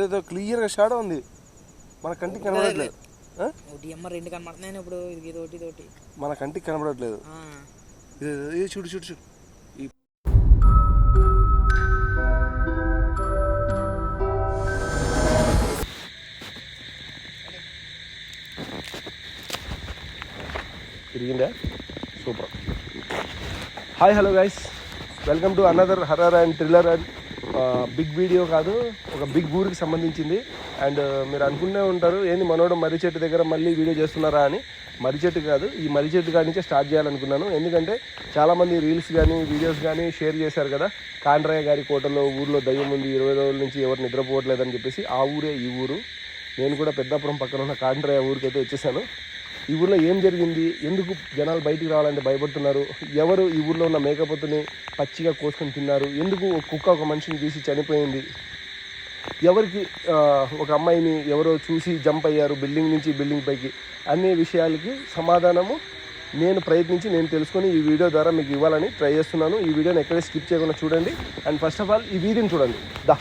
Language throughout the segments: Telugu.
ఏదో క్లియర్గా షాడో ఉంది మన కంటికి కనబడట్లేదు ఆ? ఒకటి ఎమ్మ రెండు కనబడుతున్నాయి ఇప్పుడు ఇది ఇది ఒకటి ఇది ఒకటి మన కంటికి కనబడట్లేదు ఆ. ఇది ఇది చూడు చూడు చూడు ఈ తిరిగిందా super hi hello guys welcome to another horror and thriller and big video కాదు ఒక బిగ్ ఊరికి సంబంధించింది. అండ్ మీరు అనుకునే ఉంటారు ఏంది మనోడు మర్రి చెట్టు దగ్గర మళ్ళీ వీడియో చేస్తున్నారా అని. మర్రి చెట్టు కాదు ఈ మర్రి చెట్టు కాడి నుంచే స్టార్ట్ చేయాలనుకున్నాను. ఎందుకంటే చాలామంది రీల్స్ కానీ వీడియోస్ కానీ షేర్ చేశారు కదా. కాండ్రయ్య గారి కోటలో ఊర్లో దయ్యం ఉంది ఇరవై రోజుల నుంచి ఎవరు నిద్రపోవట్లేదని చెప్పేసి ఆ ఊరే ఈ ఊరు. నేను కూడా పెద్దాపురం పక్కన ఉన్న కాండ్రయ్య ఊరికైతే వచ్చేసాను. ఈ ఊర్లో ఏం జరిగింది? ఎందుకు జనాలు బయటికి రావాలంటే భయపడుతున్నారు? ఎవరు ఈ ఊర్లో ఉన్న మేకపోతుని పచ్చిగా కోసుకొని తిన్నారు? ఎందుకు ఒక కుక్క ఒక మనిషిని తీసి చనిపోయింది? ఎవరికి ఒక అమ్మాయిని ఎవరో చూసి జంప్ అయ్యారు బిల్డింగ్ నుంచి బిల్డింగ్ పైకి? అనే విషయాలకి సమాధానము నేను ప్రయత్నించి నేను తెలుసుకొని ఈ వీడియో ద్వారా మీకు ఇవ్వాలని ట్రై చేస్తున్నాను. ఈ వీడియోని ఎక్కడే స్కిప్ చేయకుండా చూడండి. అండ్ ఫస్ట్ ఆఫ్ ఆల్ ఈ వీధిని చూడండి. దా.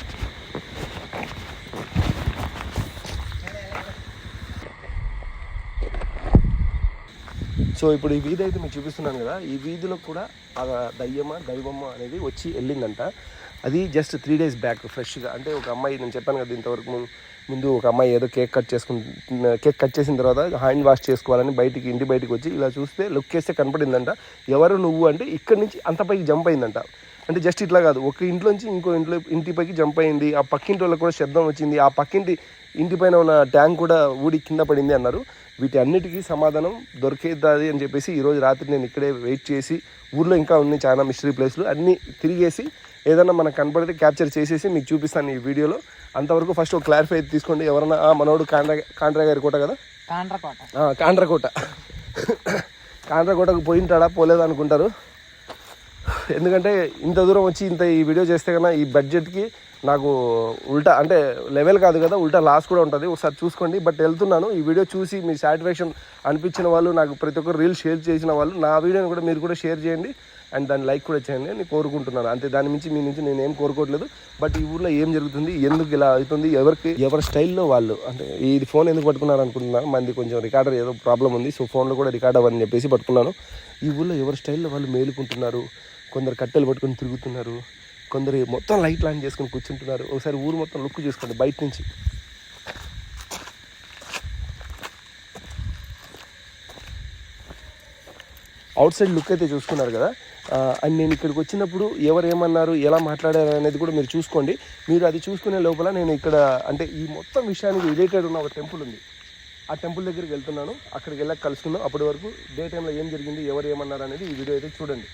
సో ఇప్పుడు ఈ వీధి అయితే మీకు చూపిస్తున్నాను కదా ఈ వీధిలో కూడా ఆ దయ్యమ్మ దైవమ్మ అనేది వచ్చి వెళ్ళిందంట. అది జస్ట్ త్రీ డేస్ బ్యాక్ ఫ్రెష్గా అంటే ఒక అమ్మాయి నేను చెప్పాను కదా ఇంతవరకు ముందు ఒక అమ్మాయి ఏదో కేక్ కట్ చేసుకుంటు కేక్ కట్ చేసిన తర్వాత హ్యాండ్ వాష్ చేసుకోవాలని బయటికి ఇంటి బయటికి వచ్చి ఇలా చూస్తే లుక్ చేస్తే కనపడిందంట. ఎవరు నువ్వు అంటే ఇక్కడి నుంచి అంత పైకి జంప్ అయిందంట. అంటే జస్ట్ ఇట్లా కాదు ఒక ఇంట్లోంచి ఇంకో ఇంట్లో ఇంటి పైకి జంప్ అయింది. ఆ పక్కింటి వాళ్ళకి కూడా శబ్దం వచ్చింది. ఆ పక్కింటి ఇంటి పైన ఉన్న ట్యాంక్ కూడా ఊడి కింద పడింది అన్నారు. వీటి అన్నిటికీ సమాధానం దొరికేది అని చెప్పేసి ఈరోజు రాత్రి నేను ఇక్కడే వెయిట్ చేసి ఊర్లో ఇంకా ఉన్నాయి చాలా మిస్టరీ ప్లేస్లు అన్నీ తిరిగేసి ఏదైనా మనకు కనపడితే క్యాప్చర్ చేసేసి మీకు చూపిస్తాను ఈ వీడియోలో. అంతవరకు ఫస్ట్ ఒక క్లారిఫై తీసుకోండి. ఎవరన్నా "ఆ, మనోడు కాండ్రా కాండ్రా గారి కోట కదా? కాండ్రకోట కాండ్రకోట కాండ్రకోటకు పోయింటాడా? పోలేదా అనుకుంటారు. ఎందుకంటే ఇంత దూరం వచ్చి ఇంత ఈ వీడియో చేస్తే కన్నా ఈ బడ్జెట్కి నాకు ఉల్టా అంటే లెవెల్ కాదు కదా ఉల్టా లాస్ కూడా ఉంటుంది. ఒకసారి చూసుకోండి. బట్ వెళ్తున్నాను. ఈ వీడియో చూసి మీ సాటిస్ఫాక్షన్ అనిపించిన వాళ్ళు నాకు ప్రతి ఒక్కరు రీల్ షేర్ చేసిన వాళ్ళు నా వీడియోని కూడా మీరు కూడా షేర్ చేయండి. అండ్ దాన్ని లైక్ కూడా చేయండి అని కోరుకుంటున్నాను. అంతే దాని మించి మీ నుంచి నేను ఏం కోరుకోవట్లేదు. బట్ ఈ ఊర్లో ఏం జరుగుతుంది ఎందుకు ఇలా అవుతుంది ఎవరికి ఎవరి స్టైల్లో వాళ్ళు అంటే ఇది ఫోన్ ఎందుకు పట్టుకున్నారు అనుకుంటున్నాను మంది కొంచెం రికార్డర్ ఏదో ప్రాబ్లం ఉంది సో ఫోన్లో కూడా రికార్డ్ అవ్వని చెప్పేసి పట్టుకున్నాను. ఈ ఊళ్ళో ఎవరి స్టైల్లో వాళ్ళు మేలుకుంటున్నారు కొందరు కట్టెలు పట్టుకొని తిరుగుతున్నారు కొందరు మొత్తం లైట్ ఆన్ చేసుకొని కూర్చుంటున్నారు. ఒకసారి ఊరు మొత్తం లుక్ చూసుకోండి బయట నుంచి. అవుట్ సైడ్ లుక్ అయితే చూసుకున్నారు కదా. అండ్ నేను ఇక్కడికి వచ్చినప్పుడు ఎవరు ఏమన్నారు ఎలా మాట్లాడారు అనేది కూడా మీరు చూసుకోండి. మీరు అది చూసుకునే లోపల నేను ఇక్కడ అంటే ఈ మొత్తం విషయానికి రిలేటెడ్ ఉన్న ఒక టెంపుల్ ఉంది. ఆ టెంపుల్ దగ్గరికి వెళ్తున్నాను. అక్కడికి వెళ్ళక కలుసుకుందాం. అప్పటి వరకు డే టైంలో ఏం జరిగింది ఎవరు ఏమన్నారు అనేది ఈ వీడియో అయితే చూడండి.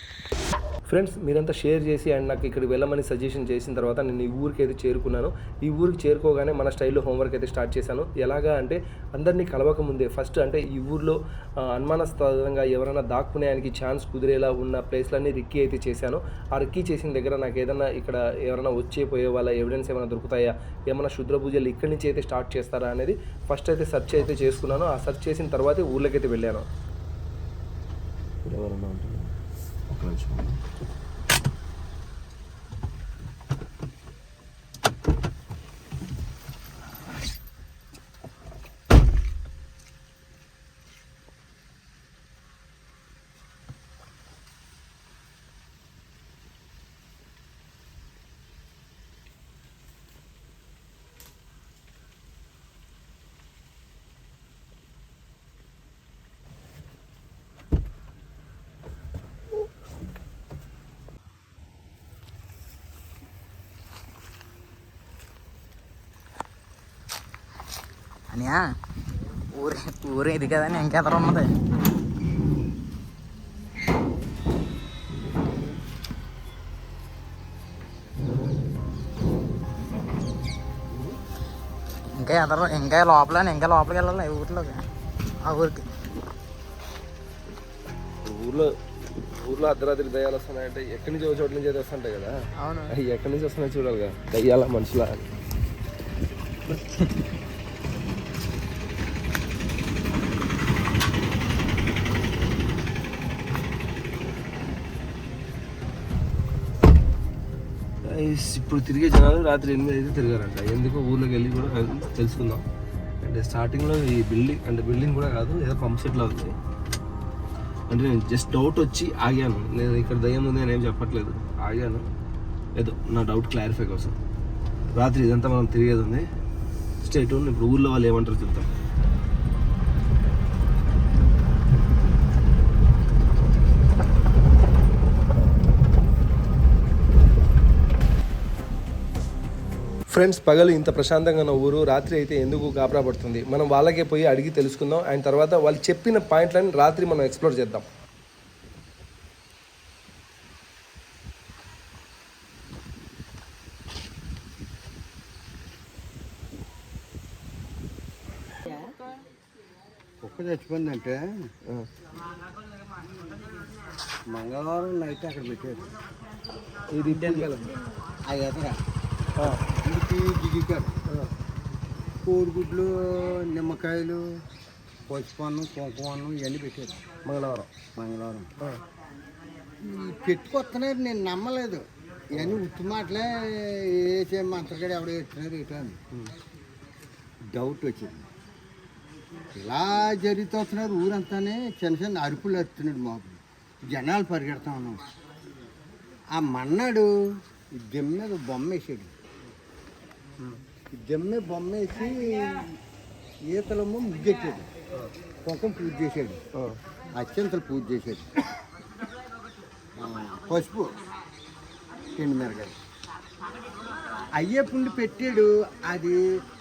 ఫ్రెండ్స్ మీరంతా షేర్ చేసి అండ్ నాకు ఇక్కడికి వెళ్ళమని సజెషన్ చేసిన తర్వాత నేను ఈ ఊరికి అయితే చేరుకున్నాను. ఈ ఊరికి చేరుకోగానే మన స్టైల్లో హోంవర్క్ అయితే స్టార్ట్ చేశాను. ఎలాగా అంటే అందరినీ కలవక ముందే ఫస్ట్ అంటే ఈ ఊర్లో ఆ, అనుమానాస్పదంగా ఎవరైనా దాక్కునేయానికి ఛాన్స్ కుదిరేలా ఉన్న ప్లేస్లన్నీ రిక్కీ అయితే చేశాను. ఆ రిక్కీ చేసిన దగ్గర నాకు ఏదైనా ఇక్కడ ఎవరైనా వచ్చే పోయే వాళ్ళ ఎవిడెన్స్ ఏమైనా దొరుకుతాయా? ఏమైనా శుద్ర పూజలు ఇక్కడి నుంచి అయితే స్టార్ట్ చేస్తారా అనేది ఫస్ట్ అయితే సెర్చ్ అయితే చేసుకున్నాను. ఆ సెర్చ్ చేసిన తర్వాతే ఊర్లోకి అయితే వెళ్ళాను побачимо. అనియా? ఊరే ఊరే ఇది కదా ఇంకెదరు ఉన్నది? ఇంకా ఎదరు ఇంకా లోపల ఇంకా లోపలికి వెళ్ళాలి ఊర్లోకి ఆ ఊరికి. ఊర్లో ఊర్లో అర్ధరాత్రి దయ్యాలు వస్తున్నాయంటే ఎక్కడి నుంచి ఒక చోట నుంచి అయితే వస్తుంటాయి కదా? అవును. అవి ఎక్కడి నుంచి వస్తున్నాయి చూడాలి కదా దయ్యాల మనుషుల. గైస్ ఇప్పుడు తిరిగే జనాలు రాత్రి ఎనిమిది అయితే తిరగారంట. ఎందుకో ఊర్లోకి వెళ్ళి కూడా తెలుసుకుందాం. అంటే స్టార్టింగ్లో ఈ బిల్డింగ్ అంటే బిల్డింగ్ కూడా కాదు ఏదో పంప్ సెట్లో ఉంది. అంటే నేను జస్ట్ డౌట్ వచ్చి ఆగాను. నేను ఇక్కడ దయ్యం ఉంది అని ఏం చెప్పట్లేదు. ఆగాను. ఏదో నా డౌట్ క్లారిఫై కోసం. రాత్రి ఇదంతా మనం తిరిగేది ఉంది. స్టేట్ ఇప్పుడు ఊర్లో వాళ్ళు ఏమంటారు చూద్దాం ఫ్రెండ్స్ పగలు ఇంత ప్రశాంతంగా ఉన్న ఊరు రాత్రి అయితే ఎందుకు కాపరా పడుతుంది? మనం వాళ్ళకే పోయి అడిగి తెలుసుకుందాం. అండ్ తర్వాత వాళ్ళు చెప్పిన పాయింట్లను రాత్రి మనం ఎక్స్ప్లోర్ చేద్దాం. కుక్క చచ్చిపోయిందంటే మంగళవారం నైట్ అక్కడ పెట్టారు. ఇది ఎదరా ఇంటికి దిగికారు కోడిగుడ్లు నిమ్మకాయలు పసుపన్నం కుంకుమన్నం ఇవన్నీ పెట్టారు మంగళవారం. మంగళవారం. పెట్టుకొస్తున్నారు నేను నమ్మలేదు. ఇవన్నీ ఉత్తి మాటలే వేసే మంత్రగాడు ఎవడో ఎత్తున్నారు ఇటు అని. డౌట్ వచ్చింది. ఇలా జరుగుతూ వస్తున్నారు ఊరంతానే. చిన్న చిన్న అరుపులు వస్తున్నాడు మాకు. జనాలు పరిగెడతా ఉన్నాం. ఆ మన్నాడు దెమ్మ మీద బొమ్మ వేసాడు. దెమ్మ మీద బొమ్మ వేసి ఈతలమ్మ ముగ్గెట్టాడు కుంకం పూజ చేశాడు అత్యంతలు పూజ చేశాడు పసుపు తిండి మిరగాయలు. అయ్యే పుండి పెట్టాడు అది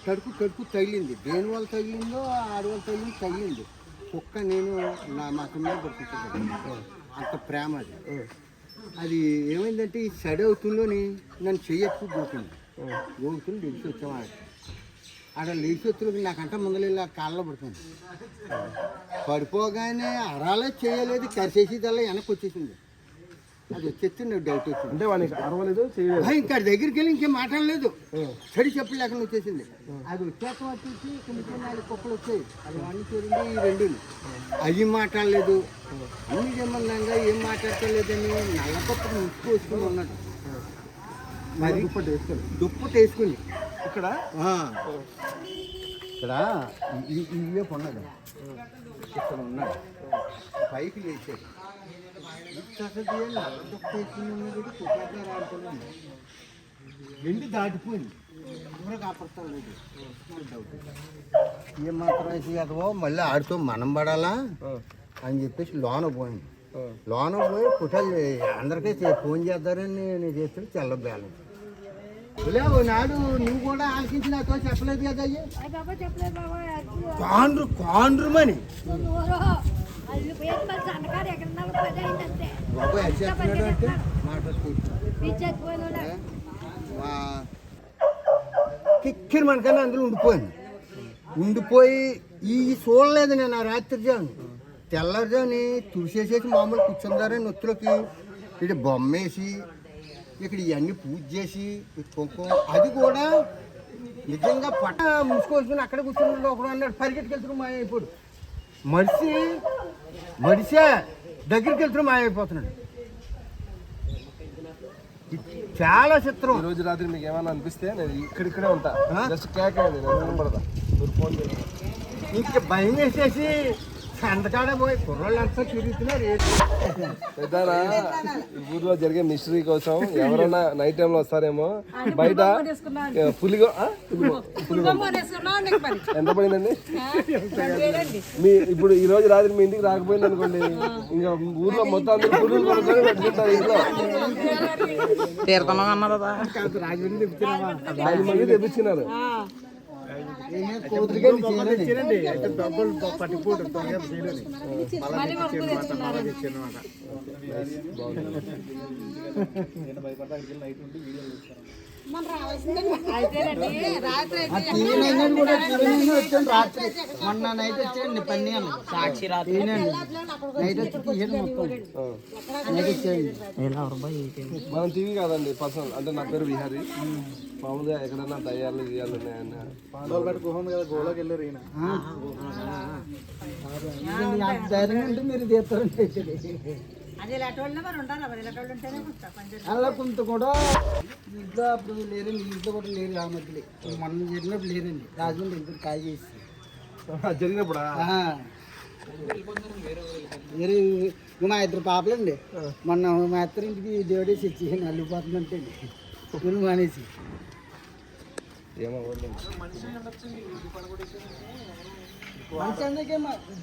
కడుపు కడుపు తగిలింది. దేని వల్ల తగిలిందో ఆడి వల్ల తగిలింది తగిలింది. కుక్క నేను నా మతం మీద దొరుకుతుంది అంత ప్రేమ అది. అది ఏమైందంటే ఈ సడి అవుతుందని నన్ను చెయ్యొచ్చు గోకుంది గోకుని లేచి ఆడ ఆడ లేచి వచ్చులకు నాకంట ముందర కాళ్ళలో పడుతుంది. పడిపోగానే అరాలే చేయలేదు కరిసేసేదల్లా వెనక్కి వచ్చేసింది. అది వచ్చేస్తే నాకు డౌట్ వచ్చింది. అంటే వానికి అరవలేదు చేయలేదు. ఇంకా దగ్గరికి వెళ్ళి ఇంకేం మాట్లాడలేదు. సడి చెప్పులు లేకుండా వచ్చేసింది. అది వచ్చాక వచ్చేసి కొన్ని నాలుగు కుక్కలు వచ్చాయి. అది వాడిని చూడండి ఈ రెండు. అవి మాట్లాడలేదు. అన్ని సంబంధంగా ఏం మాట్లాడలేదని నల్ల కుప్పకు ముసుగు వేసుకుని ఉన్నాడు. మరి దుప్పటి వేసుకుని ఇక్కడ. ఇక్కడ ఇవే ఉన్నాడు ఇక్కడ ఉన్నాడు పైకి ఆడుతున్నాడు ఎండి దాటిపోయింది. ఏం మాత్రం అదవో మళ్ళీ ఆడుతూ మనం పడాలా అని చెప్పేసి లోన పోయింది. లోన పోయి పుట్టలు అందరికీ ఫోన్ చేద్దారని నేను చేస్తే తెల్ల బ్యాలెన్స్. లేవు నాడు నువ్వు కూడా ఆలకించి నాతో చెప్పలేదు కదా కాండ్రు కాండ్రుమని అంటే మాట్లాడుకుంటున్నాడు పిచ్చెత్తిపోయిన కిక్కిరి మనకన్నా అందులో ఉండిపోయింది. ఉండిపోయి ఈ చూడలేదు నేను ఆ రాత్రి జాను తెల్లారుజాని తుడిసేసేసి మామూలు కూర్చుందారని నొత్తులకి. ఇక్కడ బొమ్మేసి ఇక్కడ ఇవన్నీ పూజ చేసి కుంకుమ అది కూడా నిజంగా పట్ట ముసుకోసుకుని అక్కడ కూర్చుని ఒకడు అన్నాడు పరిగెట్టుకెళ్తున్న మాయ అయిపోడు. మడిసి మడిసే దగ్గరికి వెళ్తున్న మాయ అయిపోతున్నాడు. చాలా చిత్రం. ఈ రోజు రాత్రి మీకు ఏమైనా అనిపిస్తే నేను ఇక్కడిక్కడే ఉంటా? జస్ట్ కేక్ నేను ఫోన్ ఇంక భయం వేసేసి ఊర్లో జరిగే మిస్టరీ కోసం ఎవరైనా నైట్ టైంలో వస్తారేమో బయట పులిగో ఎంత పడిందండి? మీ ఇప్పుడు ఈ రోజు రాత్రి మీ ఇంటికి రాకపోయింది అనుకోండి ఇంకా ఊర్లో మొత్తం అందరూ పులులు కొనుక్కొని పెట్టుకుంటారు ఇంట్లో. ఐదు మంది తెప్పించినారు రాత్రి మొన్న నైట్ వచ్చేయండి పని సాక్షి రాత్రి. నైట్ వచ్చి తీయండి మొత్తం. నైట్ వచ్చేయండి. మనం టీవీ కాదండి పర్సనల్. అంటే నా పేరు విహారీ. మామూలుగా ఎక్కడన్నా దయ్యాలు గియ్యాలు ఉన్నాయన్న ధైర్యం అంటే మీరు తీస్తారండి అది ఇలాంటి వాళ్ళు మరి. అలా కొంత కూడా ఇంట్లో అప్పుడు లేరండి ఇంట్లో కూడా లేరు ఆ మధ్యలో. మొన్న జరిగినప్పుడు లేరండి. రాజమండ్రి ఇంట్లో కాల్ చేసి. జరిగినప్పుడా. వేరే మా ఇద్దరు పాపలండి. మొన్న మా ఇద్దరు ఇంటికి దేవుడేసి ఇచ్చి నల్లిపోతుందంటే వీళ్ళు మానేసి. ఏమో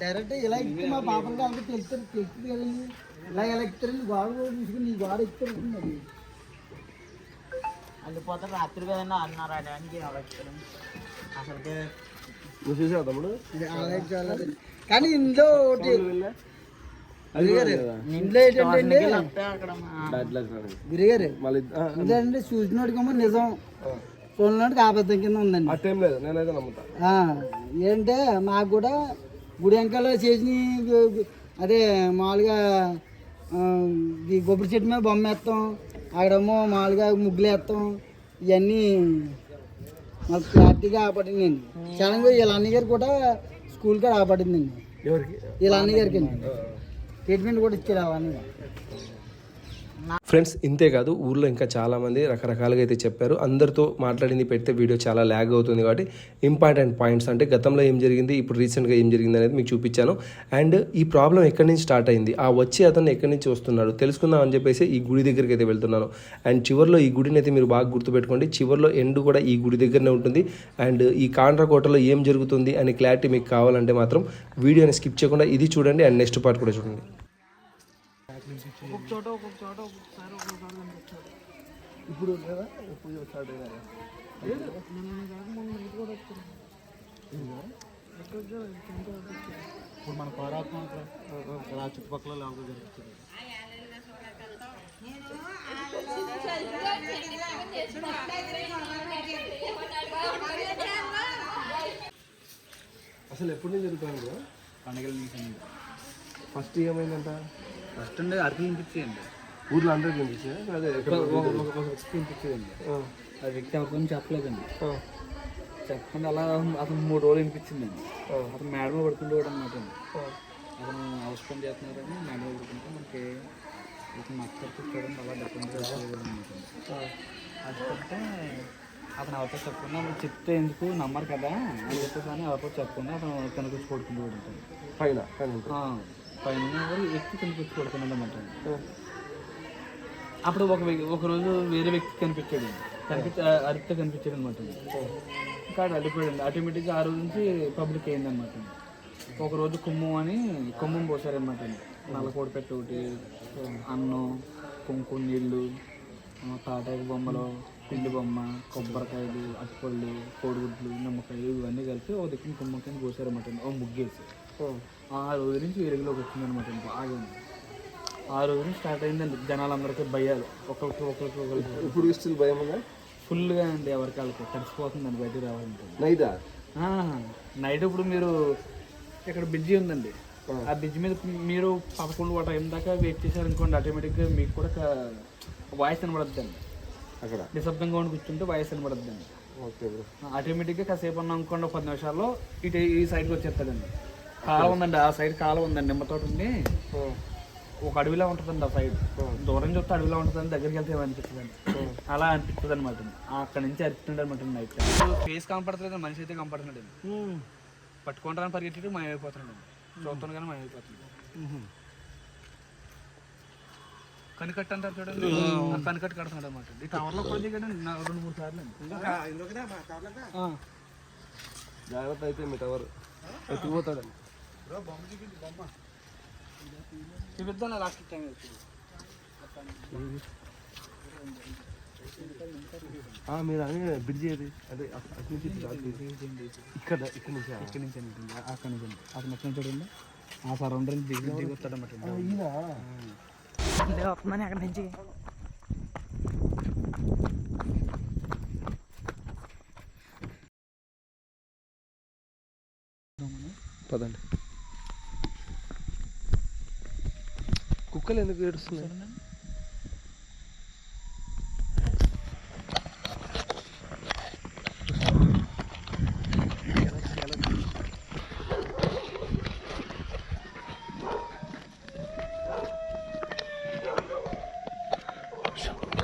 డైరెక్ట్ ఇలా ఇస్తే మా పాపలకి అంతా తెలుస్తుంది తెలుస్తుంది కదండి ఇలా ఇలా ఇస్తారండి గోడ కూడా తీసుకుని ఈ గోడ ఇస్తారు అది. వెళ్ళిపోతే రాత్రి కదన్నా అన్నారు అడానికి అసలుకే నువ్వు చూసావు తమ్ముడు. కానీ ఇంట్లో ఒకటి గురిగారు ఇంట్లో ఏంటంటే. గురిగారు మళ్ళీ ఆ, ఇంట్లో అంటే చూసినోడికేమో నిజం. చూడనోడికి ఆబద్ధం కింద ఉందండి. లేదు నేనైతే నమ్ముతా. ఏంటంటే మాకు కూడా గుడి వెంకాల చేసి అదే మామూలుగా ఈ కొబ్బరి చెట్టు మీద బొమ్మ వేస్తాం అక్కడేమో మామూలుగా ముగ్గులు వేస్తాం ఇవన్నీ మాకు క్లారిటీగా ఆపడిందండి. సడన్గా వీళ్ళ అన్నగారు కూడా స్కూల్ కూడా ఆపడిందండి. ఎవరికి? వీళ్ళ అన్నగారికి ట్రీట్మెంట్ కూడా ఇచ్చాడు అవన్నీ ఫ్రెండ్స్ ఇంతే కాదు ఊర్లో ఇంకా చాలామంది రకరకాలుగా అయితే చెప్పారు. అందరితో మాట్లాడింది పెడితే వీడియో చాలా ల్యాగ్ అవుతుంది కాబట్టి ఇంపార్టెంట్ పాయింట్స్ అంటే గతంలో ఏం జరిగింది ఇప్పుడు రీసెంట్గా ఏం జరిగింది అనేది మీకు చూపించాను. అండ్ ఈ ప్రాబ్లం ఎక్కడి నుంచి స్టార్ట్ అయింది ఆ వచ్చి అతను ఎక్కడి నుంచి వస్తున్నాడు తెలుసుకుందాం అని చెప్పేసి ఈ గుడి దగ్గరికి అయితే వెళ్తున్నాను. అండ్ చివరిలో ఈ గుడిని అయితే మీరు బాగా గుర్తుపెట్టుకోండి చివరిలో ఎండ్ కూడా ఈ గుడి దగ్గరనే ఉంటుంది. అండ్ ఈ కాండ్రకోటలో ఏం జరుగుతుంది అనే క్లారిటీ మీకు కావాలంటే మాత్రం వీడియోని స్కిప్ చేయకుండా ఇది చూడండి అండ్ నెక్స్ట్ పార్ట్ కూడా చూడండి. ఒక్కొక్క చోట ఒక్కొక్క చోట ఒక్కొక్కసారి ఒక్కొక్కసారి కనిపిస్తుంది ఇప్పుడు లేదా? ఇప్పుడు స్టార్ట్ అయినా ఇప్పుడు మన పౌరాత్మ చుట్టుపక్కల లోపల జరుగుతుంది. అసలు ఎప్పటి నుంచి జరుగుతుంది? పండగల నుంచి. ఫస్ట్ ఏమైందంట? ఫస్ట్ ఉండే అరకు వినిపించేయండి ఊర్లో అందరికి కనిపించా అదే వ్యక్తి వినిపించేదండి ఆ. వ్యక్తి ఎవరికైనా చెప్పలేదండి. చెప్పకుండా అలా అతను మూడు రోజులు వినిపించిందండి అతను మేడలో పడుకుంటేవాడు అనమాట అతను హౌస్ పని చేస్తున్నారని మేడలో పడుకుంటే మనకి ఇతను మక్కడికి చూడండి అలా డెఫరెంట్ అనమాట అది చెప్తే అతను ఎవరితో చెప్పకుండా మనం చెప్తే ఎందుకు నమ్మరు కదా అని చెప్పేసి అని ఎవరితో చెప్పకుండా అతను కనుకొచ్చి పడుకుంటేవాడు ఉంటాడు. పైన పైన వ్యక్తి కనిపించి పడుకున్నాడు అనమాట అప్పుడు ఒక వ్యక్తి ఒక రోజు వేరే వ్యక్తి కనిపించాడు. కనిపించి అరితో కనిపించాడు అనమాట ఇంకా అడిపోయాడు ఆటోమేటిక్గా ఆ రోజు నుంచి పబ్లిక్ అయిందనమాట ఒక రోజు కుమ్మం అని కుమ్మం పోసారనమాట నల్లకోడి పెట్టి ఒకటి అన్నం కుంకుమ నీళ్ళు తాటాకు బొమ్మలు పిండి బొమ్మ కొబ్బరికాయలు అట్టుపళ్ళు కోడిగుడ్లు నిమ్మకాయలు ఇవన్నీ కలిపి ఒక దిక్కున కుమ్మకాయని పోసారన్నమాట ఓ ముగ్గేసి. ఆ రోజు నుంచి వెలుగులోకి వచ్చిందనమాట బాగా ఆ రోజు నుంచి స్టార్ట్ అయిందండి. జనాలందరికీ భయాలు. ఒకరికి ఒకరికి ఒకరికి. ఇప్పుడు స్టిల్ భయం ఉందా ఫుల్గా అండి ఎవరికి వాళ్ళకి తడిసిపోతుందండి బయటికి రావాలంటే. నైదా నైట్ ఇప్పుడు మీరు ఇక్కడ బ్రిడ్జి ఉందండి. ఆ. బ్రిడ్జ్ మీద మీరు పదకొండు ఆ టైం దాకా వెయిట్ చేశారనుకోండి ఆటోమేటిక్గా మీకు కూడా వాయిస్ వినబడద్దండి. అక్కడ? నిశ్శబ్దంగా ఉండి కూర్చుంటే వాయిస్ వినబడద్దండి. ఆటోమేటిక్గా కాసేపు అన్నా అనుకోండి ఒక పది నిమిషాల్లో ఇటు ఈ సైడ్కి వచ్చేస్తాడండి. కాలం ఉందండి ఆ సైడ్ కాలం ఉందండి నిమ్మతోట ఉంది. ఒక అడవిలా ఉంటుందండి ఆ సైడ్ దూరం చూస్తే అడవిలా ఉంటుందని దగ్గరికి వెళ్తే ఏమనిపిస్తుందండి అలా అనిపిస్తుంది అనమాట అక్కడ నుంచి అరుస్తుండే అనమాట నైట్. ఫేస్ కనపడలేదు మనిషి అయితే కనపడుతున్నాడు పట్టుకుంటారని పరిగెట్టి మాయమైపోతున్నాడు చూస్తాను కానీ మాయమైపోతున్నాడు కనికట్టు అంటారు చూడండి. ఆ కనికట్టు కడుతున్నాడు అనమాట ఈ టవర్లో నా రెండు మూడు సార్లు అండి. ఆ. జాగ్రత్త అయితే మీ టవర్ ఎత్తిపోతాడండి. చూపిద్దాం లాస్ట్ టైం ఆ, మీరు అని బ్రిడ్జ్ ఏది? అదే అటు నుంచి. ఇక్కడ ఇక్కడ నుంచి ఇక్కడి నుంచి అక్కడ నుంచి అక్కడ మొత్తం చూడండి ఆ సరౌండింగ్ దిగి దిగి వస్తాడన్నమాట వస్తుందని అక్కడ నుంచి. పదండి. కుక్కలు ఎందుకు ఏడుస్తున్నాయి Thank